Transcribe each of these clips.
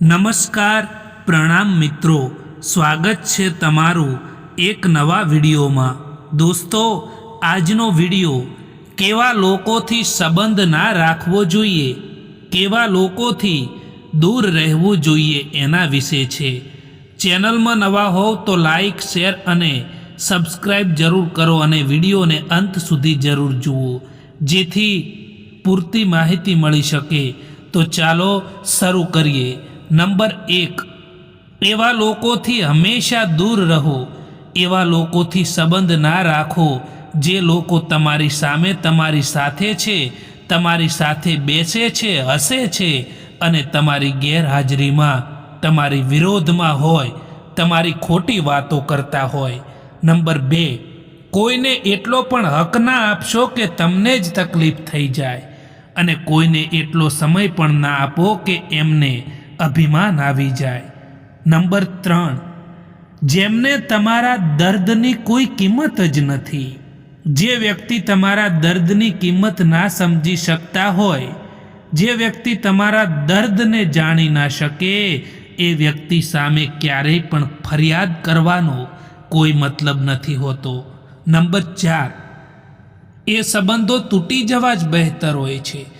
નમસ્કાર પ્રણામ મિત્રો. સ્વાગત છે તમારું એક નવા વિડીયોમાં. દોસ્તો, આજનો વીડિયો, કેવા લોકોથી સંબંધ ના રાખવો જોઈએ? કેવા લોકોથી દૂર રહેવું જોઈએ એના વિશે છે. ચેનલમાં નવા હોવ તો લાઈક, શેર અને સબસ્ક્રાઈબ જરૂર કરો અને વિડીયોને અંત સુધી જરૂર જુઓ. જેથી પૂરતી માહિતી મળી શકે. તો ચાલો શરૂ કરીએ. નંબર એક, એવા લોકોથી હંમેશા દૂર રહો, એવા લોકોથી સંબંધ ના રાખો, જે લોકો તમારી સામે તમારી સાથે છે, તમારી સાથે બેસે છે, હસે છે, અને તમારી ગેરહાજરીમાં, તમારી વિરોધમાં હોય, તમારી ખોટી વાતો કરતા હોય. નંબર બે, કોઈને એટલો પણ હક ના આપશો કે તમને જ તકલીફ થઈ જાય, અને કોઈને એટલો સમય પણ ના આપો કે એમને અભિમાન આવી જાય. નંબર ત્રણ, જેમને તમારા દર્દની કોઈ કિંમત જ નથી. જે વ્યક્તિ તમારા દર્દની કિંમત ના સમજી શકતા હોય, જે વ્યક્તિ તમારા દર્દને જાણી ના શકે, એ વ્યક્તિ સામે ક્યારેય પણ ફરિયાદ કરવાનો કોઈ મતલબ નથી હોતો. નંબર ચાર, એ સંબંધો તૂટી જવા જ બહેતર હોય છે.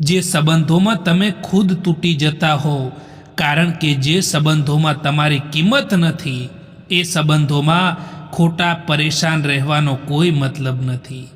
જે સંબંધોમાં તમે ખુદ તૂટી જતા હો, કારણ કે જે સંબંધોમાં તમારી કિંમત નથી, એ સંબંધોમાં ખોટા પરેશાન રહેવાનો કોઈ મતલબ નથી.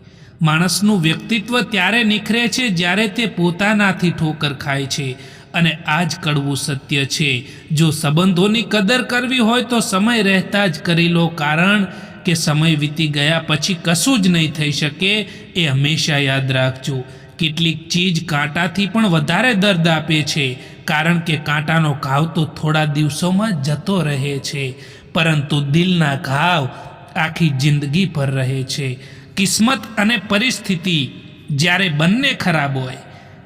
માણસનું વ્યક્તિત્વ ત્યારે નિખરે છે જ્યારે તે પોતાનાથી ઠોકર ખાય છે. અને આ જ કડવું સત્ય છે. જો સંબંધોની કદર કરવી હોય તો સમય રહેતા જ કરી લો, કારણ કે સમય વીતી ગયા પછી કશું જ નહીં થઈ શકે, એ હંમેશા યાદ રાખજો. કેટલીક ચીજ કાંટાથી પણ વધારે દર્દ આપે છે, કારણ કે કાંટાનો ઘાવ તો થોડા દિવસોમાં જતો રહે છે, પરંતુ દિલના ઘાવ આખી જિંદગી પર રહે છે. કિસ્મત અને પરિસ્થિતિ જ્યારે બંને ખરાબ હોય,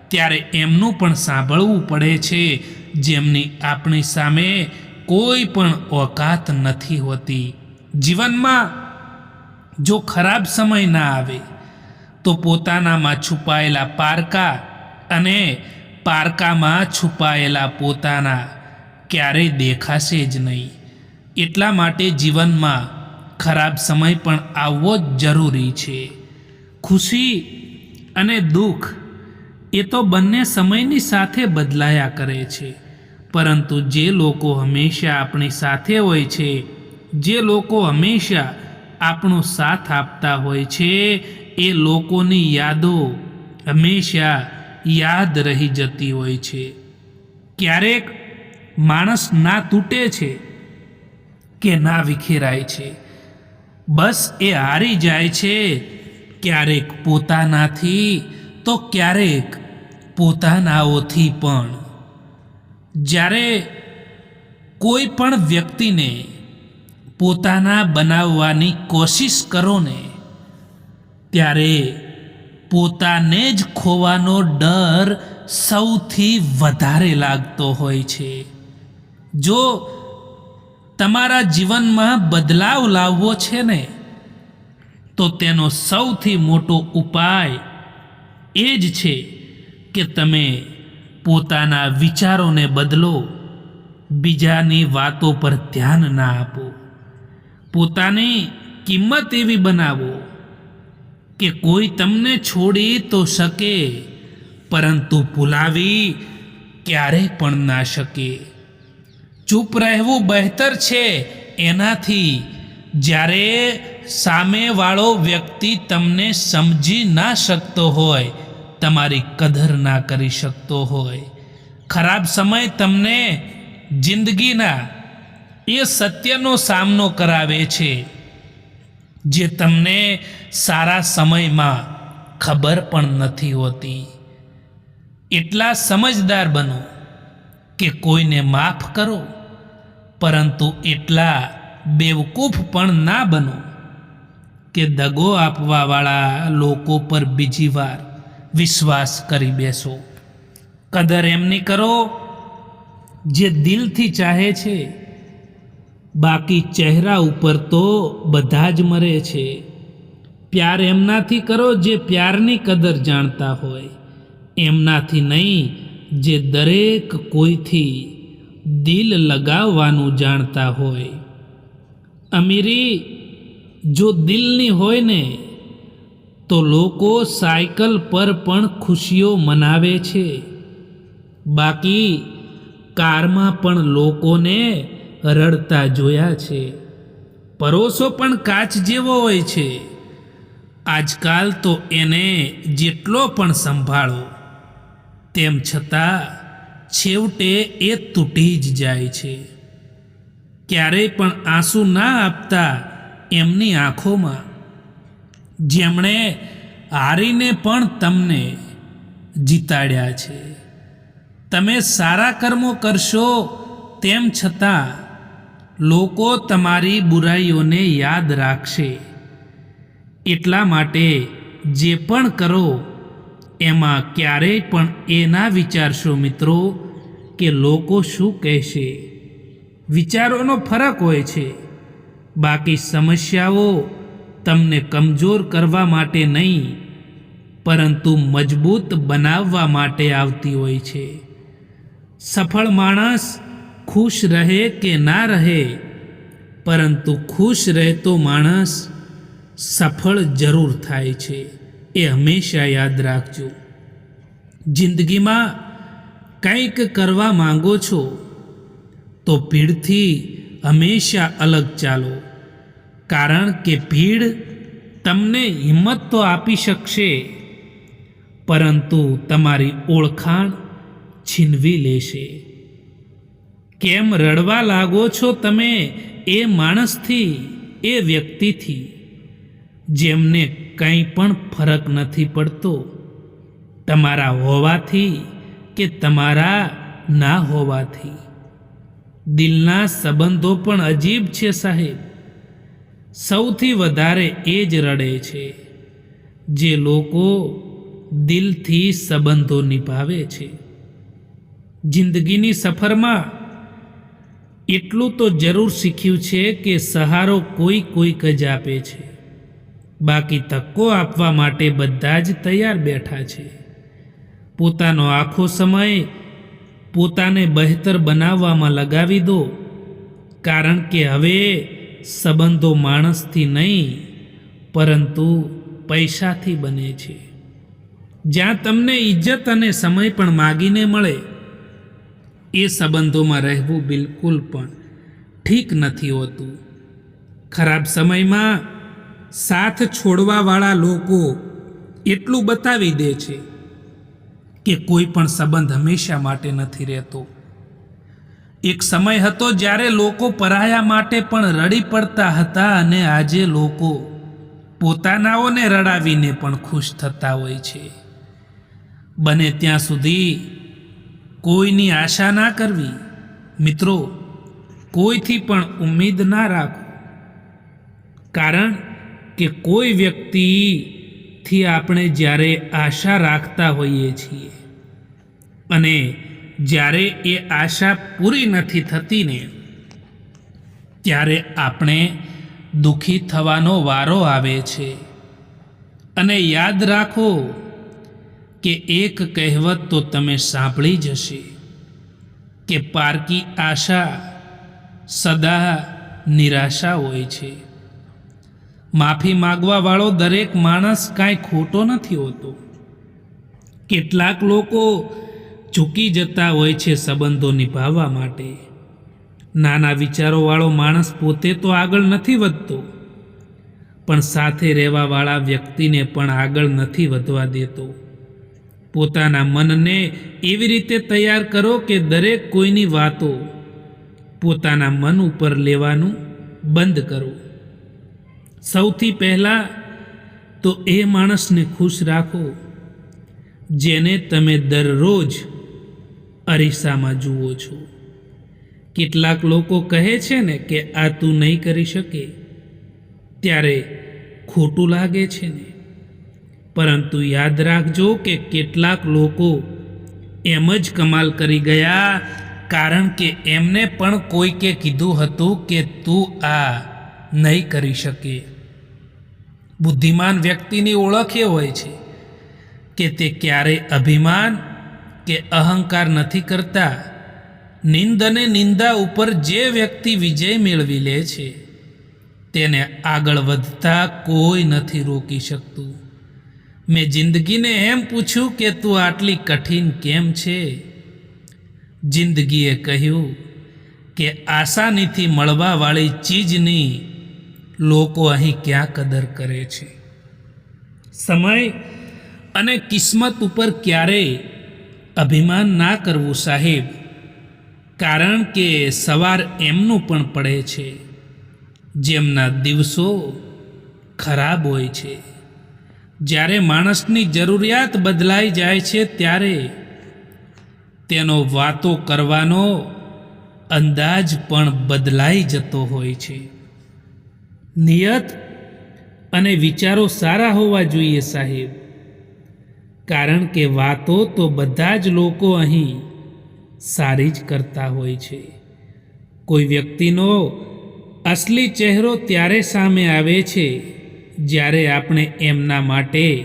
ત્યારે એમનું પણ સાંભળવું પડે છે, જેમની આપણી સામે કોઈ પણ ઓકાત નથી હોતી. જીવનમાં જો ખરાબ સમય ના આવે તો પોતાનામાં છુપાયેલા પારકા અને પારકામાં છુપાયેલા પોતાના ક્યારેય દેખાશે જ નહીં. એટલા માટે જીવનમાં ખરાબ સમય પણ આવવો જ જરૂરી છે. ખુશી અને દુઃખ એ તો બંને સમયની સાથે બદલાયા કરે છે. પરંતુ જે લોકો હંમેશા આપણી સાથે હોય છે, જે લોકો હંમેશા આપણો સાથ આપતા હોય છે એ લોકોની યાદો હંમેશા યાદ રહી જતી હોય છે. ક્યારેક માણસ ના તૂટે છે કે ના વિખેરાય છે. બસ એ હારી જાય છે ક્યારેક પોતાનાથી, તો ક્યારેક પોતાનાઓથી પણ. જ્યારે કોઈ પણ વ્યક્તિને પોતાના બનાવવાની કોશિશ કરો ને ત્યારે પોતાને જ ખોવાનો ડર સૌથી વધારે લાગતો હોય છે. જો તમારા જીવનમાં બદલાવ લાવવો છે ને, તો તેનો સૌથી મોટો ઉપાય એ જ છે કે તમે પોતાના વિચારોને બદલો, બીજાની વાતો પર ધ્યાન ના આપો. પોતાની કિંમત એવી બનાવો કે કોઈ તમને છોડી તો શકે, પરંતુ ભૂલાવી ક્યારેય પણ ના શકે. ચૂપ રહેવું બહેતર છે એનાથી, જ્યારે સામેવાળો વ્યક્તિ તમને સમજી ના શકતો હોય, તમારી કદર ના કરી શકતો હોય. ખરાબ સમય તમને જિંદગીના એ સત્યનો સામનો કરાવે છે. જે તમને સારા સમયમાં ખબર પણ નથી હોતી. એટલા સમજદાર બનો કે કોઈને માફ કરો, પરંતુ એટલા બેવકૂફ પણ ના બનો કે દગો આપવાવાળા લોકો પર બીજી વાર વિશ્વાસ કરી બેસો. કદર એમની કરો જે દિલથી ચાહે છે બાકી ચહેરા ઉપર તો બધા જ મરે છે. પ્યાર એમનાથી કરો જે પ્યારની કદર જાણતા હોય. એમનાથી નહીં, જે દરેક કોઈથી દિલ લગાવવાનું જાણતા હોય. અમીરી, જો દિલની હોય ને, તો લોકો સાયકલ પર પણ ખુશીઓ મનાવે છે. બાકી કારમાં પણ લોકોને રડતા જોયા છે. પરોસો પણ કાચ જેવો હોય છે. આજકાલ તો એને જેટલો પણ સંભાળો, તેમ છતાં છેવટે એ તૂટી જ જાય છે. ક્યારેય પણ આંસુ ના આપતા એમની આંખોમાં, જેમણે હારીને પણ તમને જીતાડ્યા છે. તમે સારા કર્મો કરશો તેમ છતાં લોકો તમારી બુરાઈઓને યાદ રાખશે. એટલા માટે જે પણ કરો, એમાં ક્યારેય પણ એ ના વિચારશો મિત્રો કે લોકો શું કહેશે. વિચારોનો ફરક હોય છે. બાકી સમસ્યાઓ તમને કમજોર કરવા માટે નહીં, પરંતુ મજબૂત બનાવવા માટે આવતી હોય છે. સફળ માણસ ખુશ રહે કે ના રહે? પરંતુ ખુશ રહેતો માણસ સફળ જરૂર થાય છે, એ હંમેશા યાદ રાખજો. જિંદગીમાં કંઈક કરવા માંગો છો, તો ભીડથી હંમેશા અલગ ચાલો. કારણ કે ભીડ તમને હિંમત તો આપી શકશે, પરંતુ તમારી ઓળખાણ છીનવી લેશે. કેમ રડવા લાગો છો તમે? એ માણસથી, એ વ્યક્તિથી. જેમને કંઈ પણ ફરક નથી પડતો. તમારા હોવાથી કે તમારા ના હોવાથી. દિલના સંબંધો પણ અજીબ છે સાહેબ. સૌથી વધારે એ જ રડે છે, જે લોકો દિલથી સંબંધો નિભાવે છે. જિંદગીની સફરમાં એટલું તો જરૂર શીખ્યું છે કે સહારો કોઈ કોઈક જ આપે છે. બાકી તકો આપવા માટે બધા જ તૈયાર બેઠા છે. પોતાનો આખો સમય પોતાને બહેતર બનાવવામાં લગાવી દો, કારણ કે હવે સંબંધો માણસથી નહીં, પરંતુ પૈસાથી બને છે. જ્યાં તમને ઇજ્જત અને સમય પણ માગીને મળે એ સંબંધોમાં રહેવું બિલકુલ પણ ઠીક નથી હોતું. ખરાબ સમયમાં સાથ છોડવાવાળા લોકો એટલું બતાવી દે છે કે કોઈ પણ સંબંધ હંમેશા માટે નથી રહેતો. એક સમય હતો જ્યારે લોકો પરાયા માટે પણ રડી પડતા હતા અને આજે લોકો પોતાનાઓને રડાવીને પણ ખુશ થતા હોય છે. બને ત્યાં સુધી કોઈની આશા ના કરવી, મિત્રો, કોઈથી પણ ઉમ્મીદ ના રાખો. કારણ કે કોઈ વ્યક્તિથી આપણે જ્યારે આશા રાખતા હોઈએ છીએ અને જ્યારે એ આશા પૂરી નથી થતી ને, ત્યારે આપણે દુઃખી થવાનો વારો આવે છે. અને યાદ રાખો કે એક કહેવત તો તમે સાંભળી જશે કે પારકી આશા સદા નિરાશા હોય છે. માફી માગવાવાળો દરેક માણસ કાંઈ ખોટો નથી હોતો. કેટલાક લોકો ચૂકી જતા હોય છે સંબંધો નિભાવવા માટે. નાના વિચારોવાળો માણસ પોતે તો આગળ નથી વધતો. પણ સાથે રહેવાવાળા વ્યક્તિને પણ આગળ નથી વધવા દેતો. પોતાના મનને એવી રીતે તૈયાર કરો કે દરેક કોઈની વાતો પોતાના મન ઉપર લેવાનું બંધ કરો. સૌથી પહેલાં તો એ માણસને ખુશ રાખો જેને તમે દરરોજ અરીસામાં જુઓ છો. કેટલાક લોકો કહે છે ને કે આ તું નહીં કરી શકે. ત્યારે ખોટું લાગે છે ને. પરંતુ યાદ રાખજો કે કેટલાક લોકો એમ જ કમાલ કરી ગયા કારણ કે એમને પણ કોઈકે કીધું હતું કે તું આ નહીં કરી શકે. બુદ્ધિમાન વ્યક્તિની ઓળખ એ હોય છે કે તે ક્યારેય અભિમાન કે અહંકાર નથી કરતા. નિંદ અને નિંદા ઉપર જે વ્યક્તિ વિજય મેળવી લે છે, તેને આગળ વધતા કોઈ નથી રોકી શકતું. મેં જિંદગીને એમ પૂછ્યું કે તું આટલી કઠિન કેમ છે? જિંદગીએ કહ્યું કે આસાનીથી મળવાવાળી ચીજની લોકો અહીં ક્યાં કદર કરે છે? સમય અને કિસ્મત ઉપર ક્યારેય અભિમાન ના કરવું સાહેબ, કારણ કે સવાર એમનું પણ પડે છે. જેમના દિવસો ખરાબ હોય છે. જ્યારે માણસની જરૂરિયાત બદલાઈ જાય છે ત્યારે તેનો વાતો કરવાનો અંદાજ પણ બદલાઈ જતો હોય છે. નિયત અને વિચારો સારા હોવા જોઈએ સાહેબ. કારણ કે વાતો તો બધા જ લોકો અહીં સારી જ કરતા હોય છે. કોઈ વ્યક્તિનો અસલી ચહેરો ત્યારે સામે આવે છે જ્યારે આપણે એમના માટે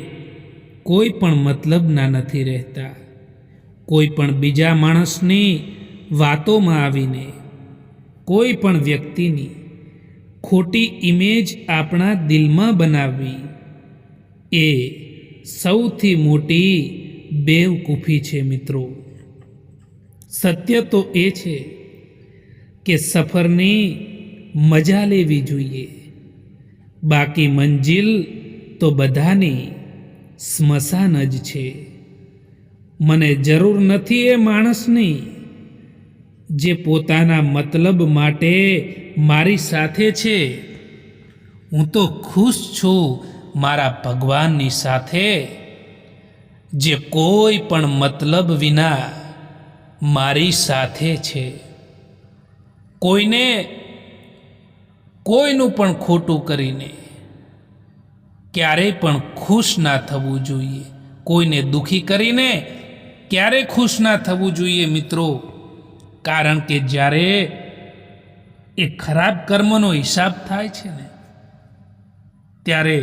કોઈ પણ મતલબના નથી રહેતા, કોઈ પણ બીજા માણસની વાતોમાં આવીને, કોઈ પણ વ્યક્તિની ખોટી ઇમેજ આપણા દિલમાં બનાવવી એ સૌથી મોટી બેવકૂફી છે મિત્રો. સત્ય તો એ છે કે સફરની મજા લેવી જોઈએ. બાકી મંજિલ તો બધાની સ્મશાન જ છે. મને જરૂર નથી એ માણસની જે પોતાના મતલબ માટે મારી સાથે છે. હું તો ખુશ છું મારા ભગવાનની સાથે, જે કોઈ પણ મતલબ વિના મારી સાથે છે. કોઈને કોઈનું પણ ખોટું કરીને ક્યારેય પણ ખુશ ના થવું જોઈએ. કોઈને દુખી કરીને ક્યારેય ખુશ ના થવું જોઈએ મિત્રો. કારણ કે જ્યારે એ ખરાબ કર્મનો હિસાબ થાય છે ને, ત્યારે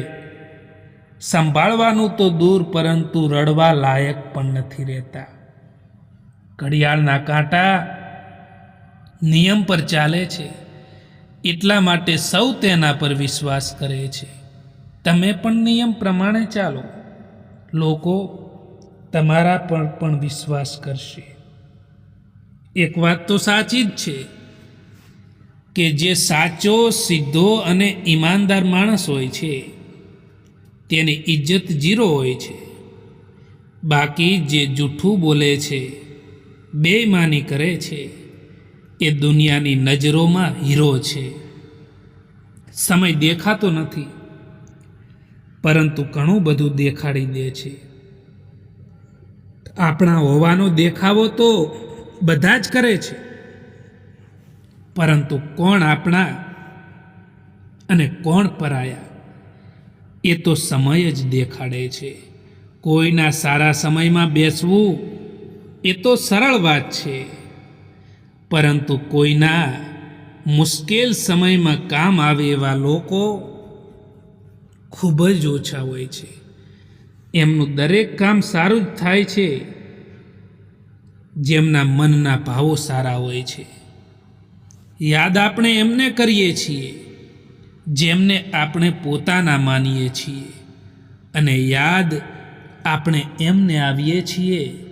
સંભાળવાનું તો દૂર પરંતુ રડવા લાયક પણ નથી રહેતા. ઘડિયાળના કાંટા નિયમ પર ચાલે છે. એટલા માટે સૌ તેના પર વિશ્વાસ કરે છે. તમે પણ નિયમ પ્રમાણે ચાલો. લોકો તમારા પર પણ વિશ્વાસ કરશે. એક વાત તો સાચી જ છે કે જે સાચો, સીધો અને ઈમાનદાર માણસ હોય છે, તેની ઇજ્જત જીરો હોય છે. બાકી જે જૂઠું બોલે છે, બેઈમાની કરે છે. એ દુનિયાની નજરોમાં હીરો છે. સમય દેખાતો નથી, પરંતુ ઘણું બધું દેખાડી દે છે. આપણા હોવાનો દેખાવો તો બધા જ કરે છે, પરંતુ કોણ આપણા અને કોણ પરાયા? એ તો સમય જ દેખાડે છે. કોઈના સારા સમયમાં બેસવું એ તો સરળ વાત છે. પરંતુ કોઈના મુશ્કેલ સમયમાં કામ આવે એવા લોકો ખૂબ જ ઓછા હોય છે. એમનું દરેક કામ સારું જ થાય છે. જેમના મનના ભાવો સારા હોય છે. યાદ આપણે એમને કરીએ છીએ, જેમને આપણે પોતાના માનીએ છીએ. અને યાદ આપણે એમને આવીએ છીએ,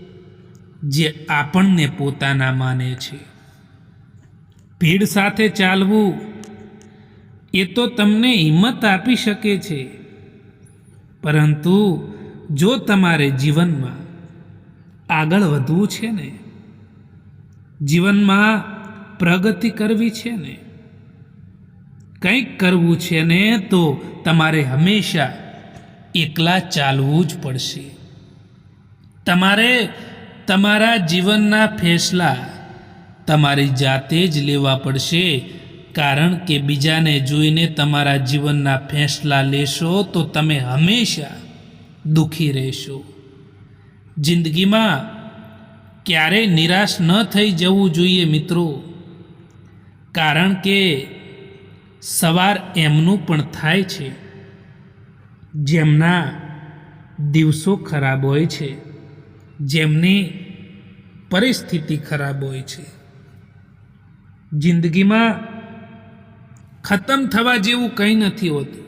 જે આપણને પોતાના માને છે. ભીડ સાથે ચાલવું, એ તો તમને હિંમત આપી શકે છે. પરંતુ જો તમારે જીવનમાં આગળ વધવું છે ને, જીવનમાં પ્રગતિ કરવી છે ને, કંઈક કરવું છે ને, તો તમારે હંમેશા એકલા ચાલવું જ પડશે. તમારે તમારા જીવનના ફેસલા તમારી જાતે જ લેવા પડશે. કારણ કે બીજાને જોઈને તમારા જીવનના ફેંસલા લેશો તો તમે હંમેશા દુઃખી રહેશો. જિંદગીમાં ક્યારેય નિરાશ ન થઈ જવું જોઈએ મિત્રો. કારણ કે સવાર એમનું પણ થાય છે. જેમના દિવસો ખરાબ હોય છે. જેમની પરિસ્થિતિ ખરાબ હોય છે. જિંદગીમાં ખતમ થવા જેવું કંઈ નથી હોતું.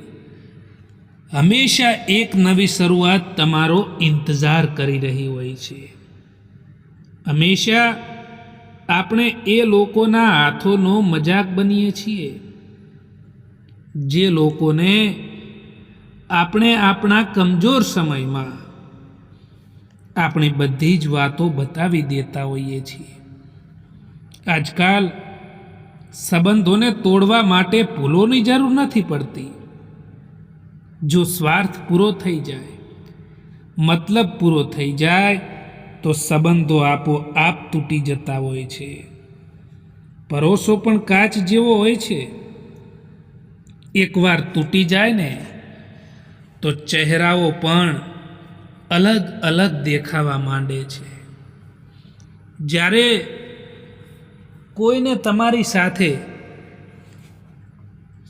હંમેશા એક નવી શરૂઆત તમારો ઇંતજાર કરી રહી હોય છે. હંમેશા આપણે એ લોકોના હાથોનો મજાક બનીએ છીએ. જે લોકોને આપણે આપણા કમજોર સમયમાં આપણે બધી જ વાતો બતાવી દેતા હોઈએ છીએ. આજકાલ સંબંધોને તોડવા માટે ભૂલોની જરૂર નથી પડતી. જો સ્વાર્થ પૂરો થઈ જાય, મતલબ પૂરો થઈ જાય, તો સંબંધો આપોઆપ તૂટી જતા હોય છે. પરોસો પણ કાચ જેવો હોય છે. એકવાર તૂટી જાય ને, તો ચહેરાઓ પણ અલગ અલગ દેખાવા માંડે છે. જ્યારે કોઈને તમારી સાથે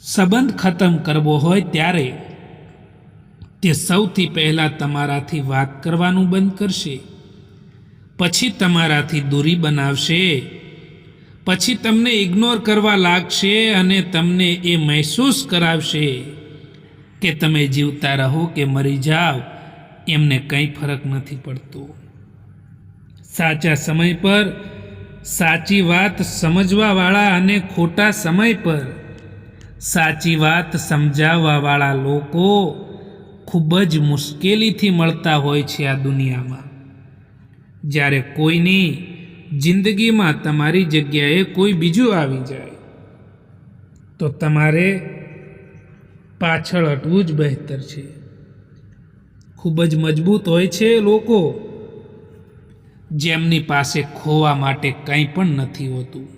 સંબંધ ખતમ કરવો હોય ત્યારે તે સૌથી પહેલાં તમારાથી વાત કરવાનું બંધ કરશે. પછી તમારાથી દૂરી બનાવશે. પછી તમને ઇગ્નોર કરવા લાગશે અને તમને એ મહેસૂસ કરાવશે કે તમે જીવતા રહો કે મરી જાઓ. એમને કંઈ ફરક નથી પડતો. સાચા સમય પર સાચી વાત સમજવાવાળા અને ખોટા સમય પર. સાચી વાત સમજાવવાવાળા લોકો ખૂબ જ મુશ્કેલીથી મળતા હોય છે આ દુનિયામાં. જ્યારે કોઈની જિંદગીમાં તમારી જગ્યાએ કોઈ બીજું આવી જાય, તો તમારે પાછળ હટવું જ બહેતર છે. ખૂબ જ મજબૂત હોય છે લોકો જેમની પાસે ખોવા માટે કંઈ પણ નથી હોતું.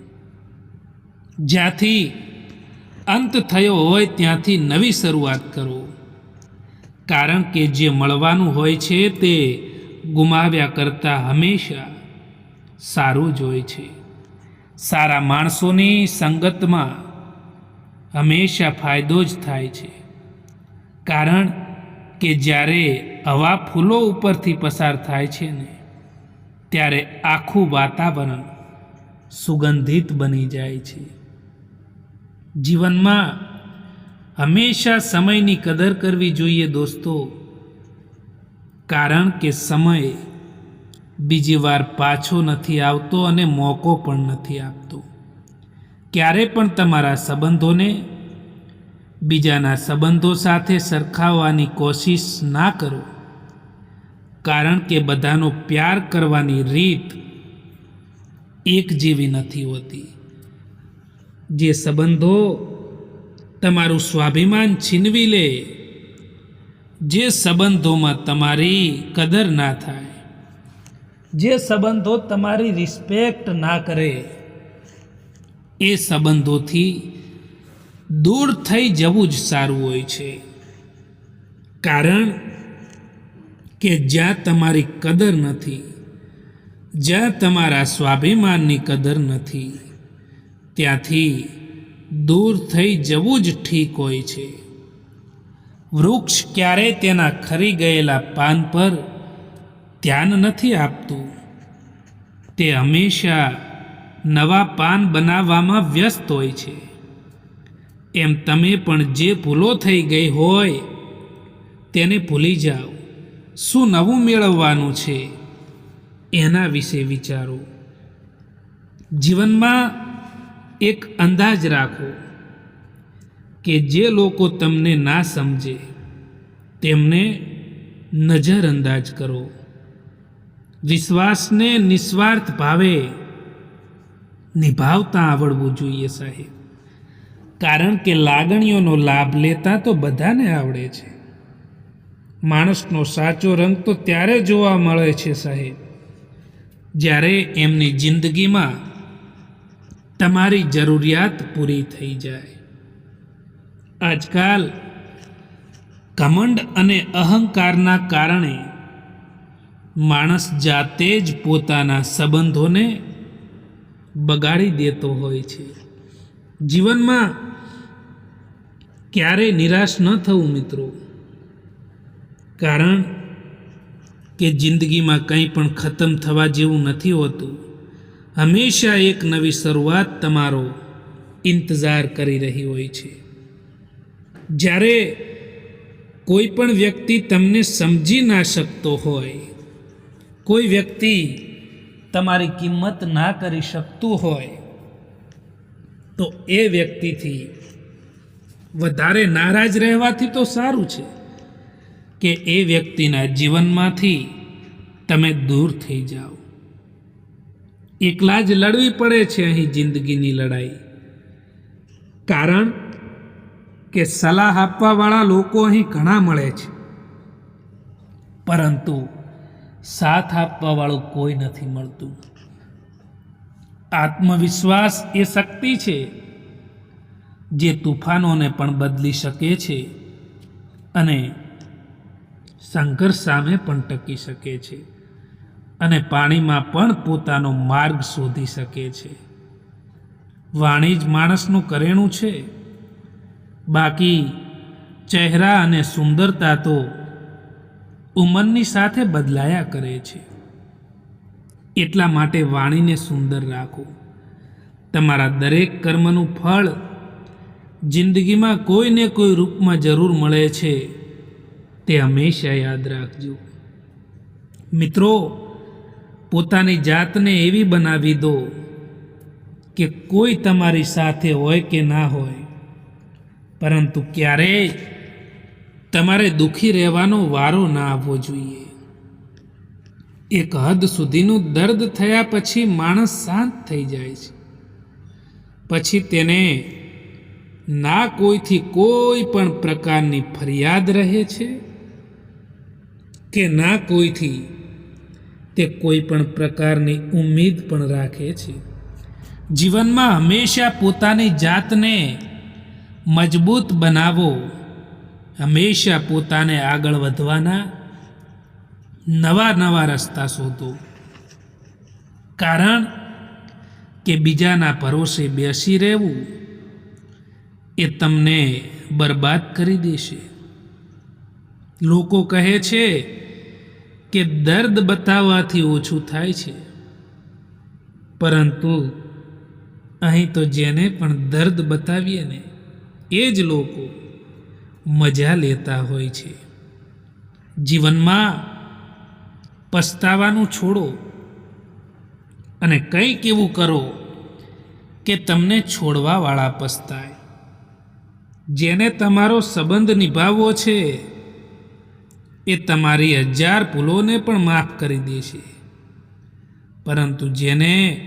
જ્યાંથી અંત થયો હોય ત્યાંથી નવી શરૂઆત કરો. કારણ કે જે મળવાનું હોય છે તે ગુમાવ્યા કરતાં હંમેશા સારું જ હોય છે. સારા માણસોની સંગતમાં હંમેશા ફાયદો જ થાય છે. કારણ કે જ્યારે હવા ફૂલો ઉપરથી પસાર થાય છે ને ત્યારે આખું વાતાવરણ સુગંધિત બની જાય છે. જીવનમાં હંમેશા સમયની કદર કરવી જોઈએ દોસ્તો, કારણ કે સમય બીજી વાર પાછો નથી આવતો અને મોકો પણ નથી આપતો. ક્યારે પણ તમારા સંબંધોને બીજાના સંબંધો સાથે સરખાવવાની કોશિશ ના કરો. કારણ કે બધાનો પ્યાર કરવાની રીત એક જેવી નથી હોતી. જે સંબંધો તમારું સ્વાભિમાન છીનવી લે, જે સંબંધોમાં તમારી કદર ના થાય, જે સંબંધો તમારી રિસ્પેક્ટ ના કરે, એ સંબંધોથી દૂર થઈ જવું જ સારું હોય છે. કારણ કે જ્યાં તમારી કદર નથી, જ્યાં તમારા સ્વાભિમાનની કદર નથી, ત્યાંથી દૂર થઈ જવું જ ઠીક હોય છે. વૃક્ષ ક્યારેય તેના ખરી ગયેલા પાન પર ધ્યાન નથી આપતું, તે હંમેશા નવા પાન બનાવવામાં વ્યસ્ત હોય છે. એમ તમે પણ જે ભૂલો થઈ ગઈ હોય, તેને ભૂલી જાઓ. શું નવું મેળવવાનું છે? એના વિશે વિચારો. જીવનમાં એક અંદાજ રાખો કે જે લોકો તમને ના સમજે, તેમને નજરઅંદાજ કરો. વિશ્વાસને નિસ્વાર્થ ભાવે નિભાવતા આવડવું જોઈએ સાહેબ. કારણ કે લાગણીઓનો લાભ લેતા તો બધાને આવડે છે. માણસનો સાચો રંગ તો ત્યારે જોવા મળે છે, સાહેબ. જ્યારે એમની જિંદગીમાં તમારી જરૂરિયાત પૂરી થઈ જાય. આજકાલ કમંડ અને અહંકારના કારણે માણસ જાતે જ પોતાના સંબંધોને બગાડી દેતો હોય છે. જીવનમાં ક્યારેય નિરાશ ન થવું, મિત્રો. કારણ કે જિંદગીમાં કંઈ પણ ખતમ થવા જેવું નથી હોતું. હંમેશા એક નવી શરૂઆત તમારો ઇંતજાર કરી રહી હોય છે. જ્યારે કોઈ પણ વ્યક્તિ તમને સમજી ના શકતો હોય, કોઈ વ્યક્તિ તમારી કિંમત ના કરી શકતું હોય, તો એ વ્યક્તિથી વધારે નારાજ રહેવાથી તો સારું છે. કે એ વ્યક્તિના જીવનમાંથી તમે દૂર થઈ જાઓ. એકલા જ લડવી પડે છે અહીં જિંદગીની લડાઈ. કારણ કે સલાહ આપવાવાળા લોકો અહીં ઘણા મળે છે. પરંતુ સાથ આપવાવાળું કોઈ નથી મળતું. આત્મવિશ્વાસ એ શક્તિ છે જે તુફાનોને પણ બદલી શકે છે અને સંઘર્ષ સામે પણ ટકી શકે છે અને પાણીમાં પણ પોતાનો માર્ગ શોધી શકે છે. વાણી જ માણસનું કરેણું છે. બાકી ચહેરા અને સુંદરતા તો ઉંમરની સાથે બદલાયા કરે છે. એટલા માટે વાણીને સુંદર રાખો. તમારા દરેક કર્મનું ફળ જિંદગીમાં કોઈને કોઈ રૂપમાં જરૂર મળે છે. તે હંમેશા યાદ રાખજો. મિત્રો, પોતાની જાતને એવી બનાવી દો કે કોઈ તમારી સાથે હોય કે ના હોય. પરંતુ ક્યારેય તમારે દુઃખી રહેવાનો વારો ના આવવો જોઈએ. એક હદ સુધીનું દર્દ થયા પછી માણસ શાંત થઈ જાય છે. પછી તેને ના કોઈથી કોઈ પણ પ્રકારની ફરિયાદ રહે છે? કે ના કોઈથી, તે કોઈ પણ પ્રકારની ઉમ્મીદ પણ રાખે છે. જીવનમાં હંમેશા પોતાની જાતને મજબૂત બનાવો, હંમેશા પોતાને આગળ વધવાના નવા નવા રસ્તા શોધો. કારણ કે બીજાના ભરોસે બેસી રહેવું એ તમને બરબાદ કરી દેશે. લોકો કહે છે કે દર્દ બતાવવાથી ઓછું થાય છે. પરંતુ અહીં તો જેને પણ દર્દ બતાવીએ ને, એ જ લોકો મજા લેતા હોય છે. જીવનમાં પસ્તાવાનું છોડો અને કંઈક એવું કરો કે તમને છોડવાવાળા પસ્તાય. જેને તમારો સંબંધ નિભાવવો છે એ તમારી હજાર ભૂલોને પણ માફ કરી દેશે. પરંતુ જેને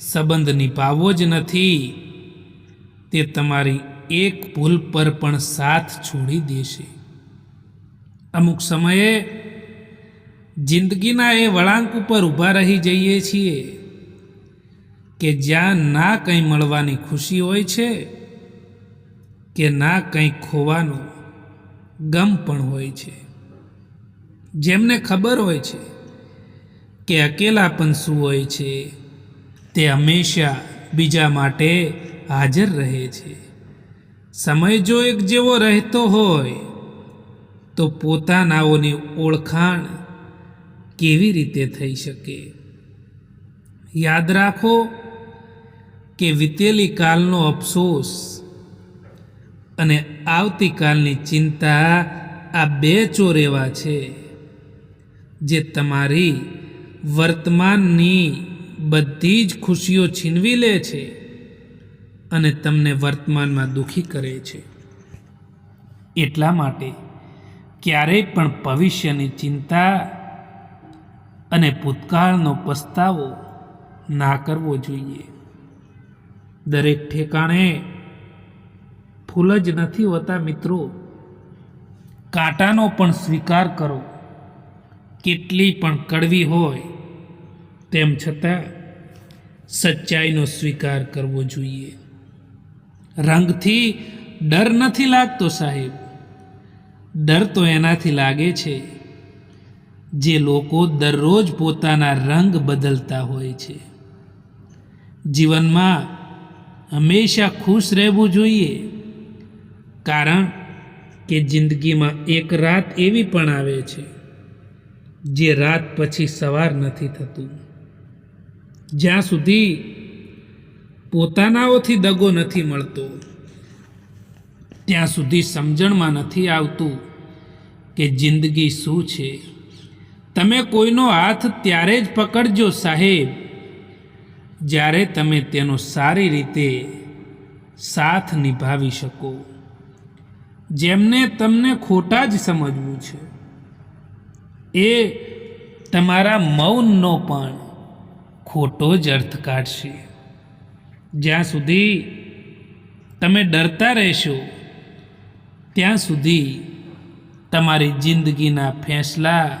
સંબંધ નિભાવવો જ નથી, તે તમારી એક ભૂલ પર પણ સાથ છોડી દેશે. અમુક સમયે જિંદગીના એ વળાંક ઉપર ઊભા રહી જઈએ છીએ કે જ્યાં ના કંઈ મળવાની ખુશી હોય છે, કે ના કંઈ ખોવાનો ગમ પણ હોય છે. જેમને ખબર હોય છે કે અકેલાપણ શું હોય છે, તે હંમેશા બીજા માટે હાજર રહે છે. સમય જો એક જેવો રહેતો હોય, તો પોતાનાઓની ઓળખાણ કેવી રીતે થઈ શકે? યાદ રાખો કે વીતેલી કાલનો અફસોસ અને આવતીકાલની ચિંતા આ બે ચોર એવા છે. જે તમારી વર્તમાનની બધી જ ખુશીઓ છીનવી લે છે અને તમને વર્તમાનમાં દુઃખી કરે છે. એટલા માટે ક્યારેય પણ ભવિષ્યની ચિંતા અને ભૂતકાળનો પસ્તાવો ના કરવો જોઈએ. દરેક ઠેકાણે ફૂલ જ નથી હોતા મિત્રો. કાંટાનો પણ સ્વીકાર કરો. કેટલી પણ કડવી હોય, તેમ છતાં સચ્ચાઈનો સ્વીકાર કરવો જોઈએ. રંગથી ડર નથી લાગતો સાહેબ. ડર તો એનાથી લાગે છે જે લોકો દરરોજ પોતાના રંગ બદલતા હોય છે. જીવનમાં હંમેશા ખુશ રહેવું જોઈએ, કારણ કે જિંદગીમાં એક રાત એવી પણ આવે છે જે રાત પછી સવાર નથી થતું. જ્યાં સુધી પોતાનાઓથી દગો નથી મળતો, ત્યાં સુધી સમજણમાં નથી આવતું કે જિંદગી શું છે. તમે કોઈનો હાથ ત્યારે જ પકડજો સાહેબ, જ્યારે તમે તેનો સારી રીતે સાથ નિભાવી શકો. જેમને તમને ખોટા જ સમજવું છે. એ તમારા મૌનનો પણ ખોટો જ અર્થ કાઢશે. જ્યાં સુધી તમે ડરતા રહેશો, ત્યાં સુધી તમારી જિંદગીના ફેંસલા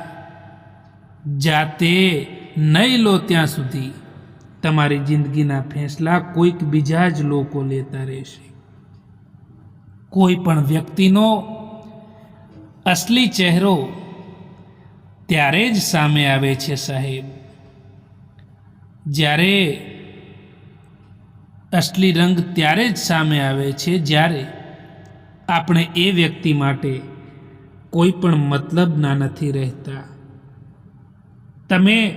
જાતે નહીં લો ત્યાં સુધી તમારી જિંદગીના ફેંસલા કોઈક બીજા જ લોકો લેતા રહેશે. કોઈ પણ વ્યક્તિનો અસલી ચહેરો ત્યારે જ સામે આવે છે સાહેબ. જ્યારે અસલી રંગ ત્યારે જ સામે આવે છે જ્યારે આપણે એ વ્યક્તિ માટે કોઈ પણ મતલબના નથી રહેતા. તમે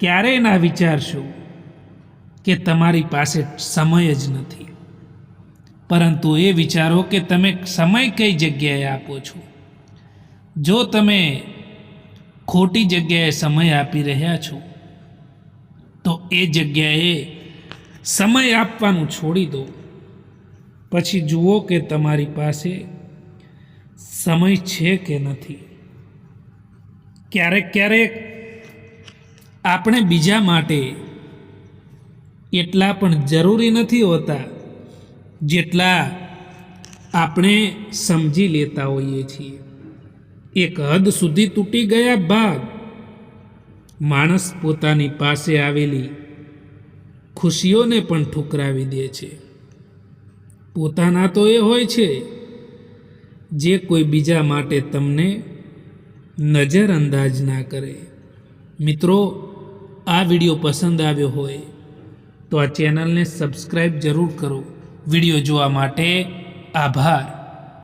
ક્યારેય ના વિચારશો કે તમારી પાસે સમય જ નથી. પરંતુ એ વિચારો કે તમે સમય કઈ જગ્યાએ આપો છો? જો તમે ખોટી જગ્યાએ સમય આપી રહ્યા છો, તો એ જગ્યાએ સમય આપવાનું છોડી દો. પછી જુઓ કે તમારી પાસે સમય છે કે નથી. ક્યારેક ક્યારેક આપણે બીજા માટે એટલા પણ જરૂરી નથી હોતા જેટલા આપણે સમજી લેતા હોઈએ છીએ. એક હદ સુધી તૂટી ગયા બાદ માણસ પોતાની પાસે આવેલી ખુશીઓને પણ ઠુકરાવી દે છે. પોતાના તો એ હોય છે જે કોઈ બીજા માટે તમને નજરઅંદાજ ના કરે. મિત્રો, આ વીડિયો પસંદ આવ્યો હોય તો આ ચેનલને સબસ્ક્રાઈબ જરૂર કરો. વીડિયો જોવા માટે આભાર.